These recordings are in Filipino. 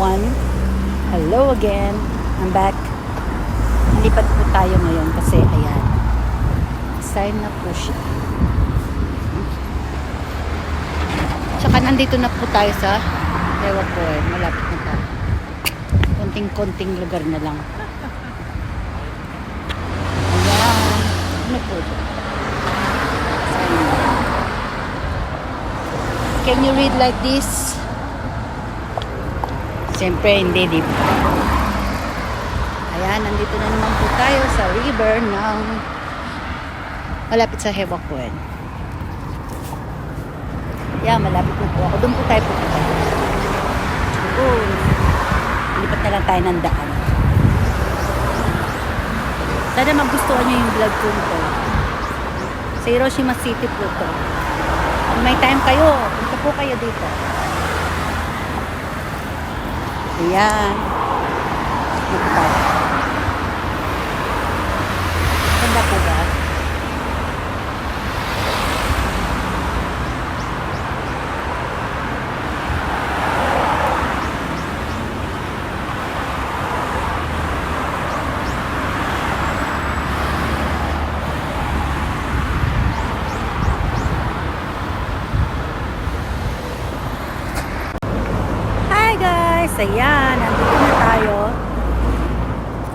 everyone. Hello again. I'm back. Lipat po tayo ngayon kasi ayan. Sign na po siya. Tsaka nandito na po tayo sa Ewan po eh. Malapit na tayo. Konting-konting lugar na lang. Ayan. Ano po ito? Can you read like this? Siyempre, hindi, di ba? Ayan, nandito na naman po tayo sa river ng malapit sa Hewakwen. Ayan, malapit po po ako. Doon po tayo pupunta. Doon. Lipat na lang tayo ng daan. Sana magustuhan nyo yung vlog ko ito. Sa Hiroshima City po ito. Kung may time kayo, punta po kayo dito. Ayan. Ganda po ba? Hi guys! Ayan, nandito na tayo.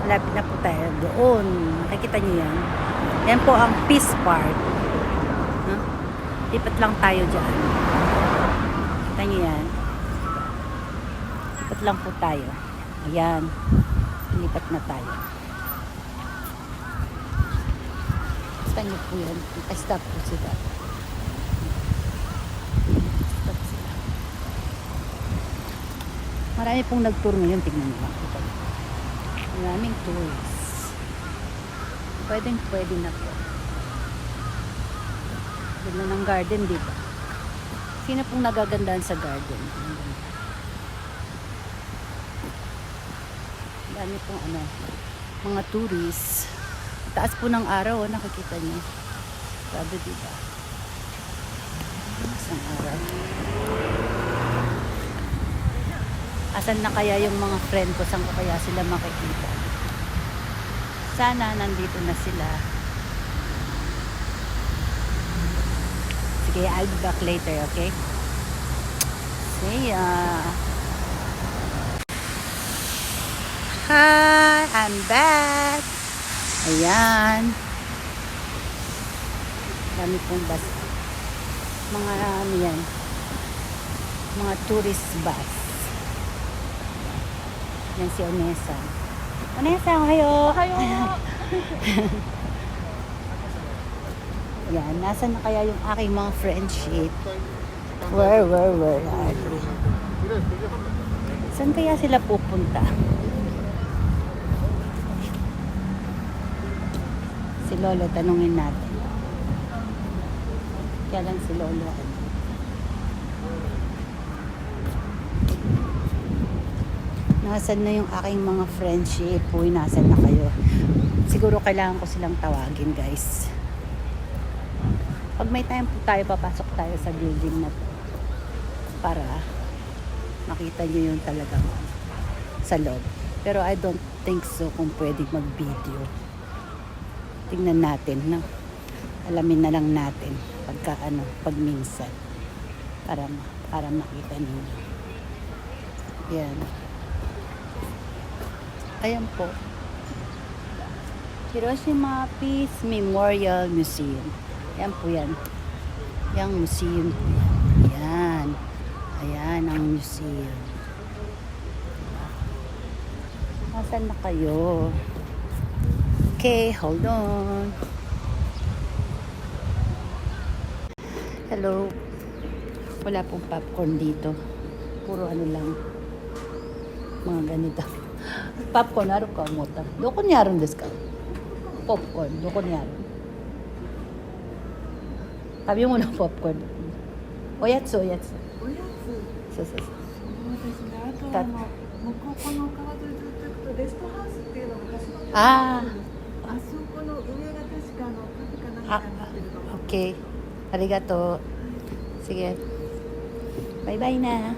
Malapit na po tayo doon. Nakikita niyo yan. Yan po ang Peace Park. Huh? Lipat lang tayo dyan. Kita niyo yan. Lipat lang po tayo. Ayan. Lipat na tayo. Kita niyo po yan. Stop po sila. Stop sila. Marami pong nag-tour ngayon. Tingnan nyo lang. Maraming tourists. Pwedeng pwede na po. Ganda ng garden, di ba? Sino pong nagagandahan sa garden? Dami pong ano, mga tourists. Taas po ng araw, oh, nakikita niyo. Grabe, di ba? Taas araw. Asan na kaya yung mga friend ko? Saan ko kaya sila makikita? Sana nandito na sila. Sige, I'll be back later, okay? See ya. Hi, I'm back. Ayan. Dami pong bus. Mga ano yan. Mga tourist bus. Yan si Onesa. Onesa, ohayo. Ohayo. Yan, nasa na kaya yung aking mga friendship? Where, where, where are they? Saan kaya sila pupunta? Si Lolo, tanungin natin. Kaya lang si Lolo. ano, Nasaan na yung aking mga friendship? Uy, nasan na kayo? Siguro kailangan ko silang tawagin, guys. Pag may time po tayo, papasok tayo sa building na to. Para makita nyo yung talagang sa loob. Pero I don't think so kung pwedeng mag-video. Tingnan natin, no? Alamin na lang natin pagka ano, pag minsan. Para, para makita ninyo. Yan. Ayan po. Hiroshima Peace Memorial Museum. Yan po yan. Yang museum po yan. Ayan. Ayan ang museum. Nasaan na kayo? Okay, hold on. Hello. Wala pong popcorn dito. Puro ano lang. Mga ganito. Popcorn, aru ka mo ta. Doko ni arun desu ka? Popcorn, doko ni arun? Sabi mo na popcorn. Oyatsu, oyatsu. おやつそうそうそう。そうですねあとだはあの向こうこの川沿いずっと行くとレストハウスっていうのが昔のあーあそこの上が確かあのカフェか何あかになってると思う Okay. Arigato. Sige. Bye-bye na.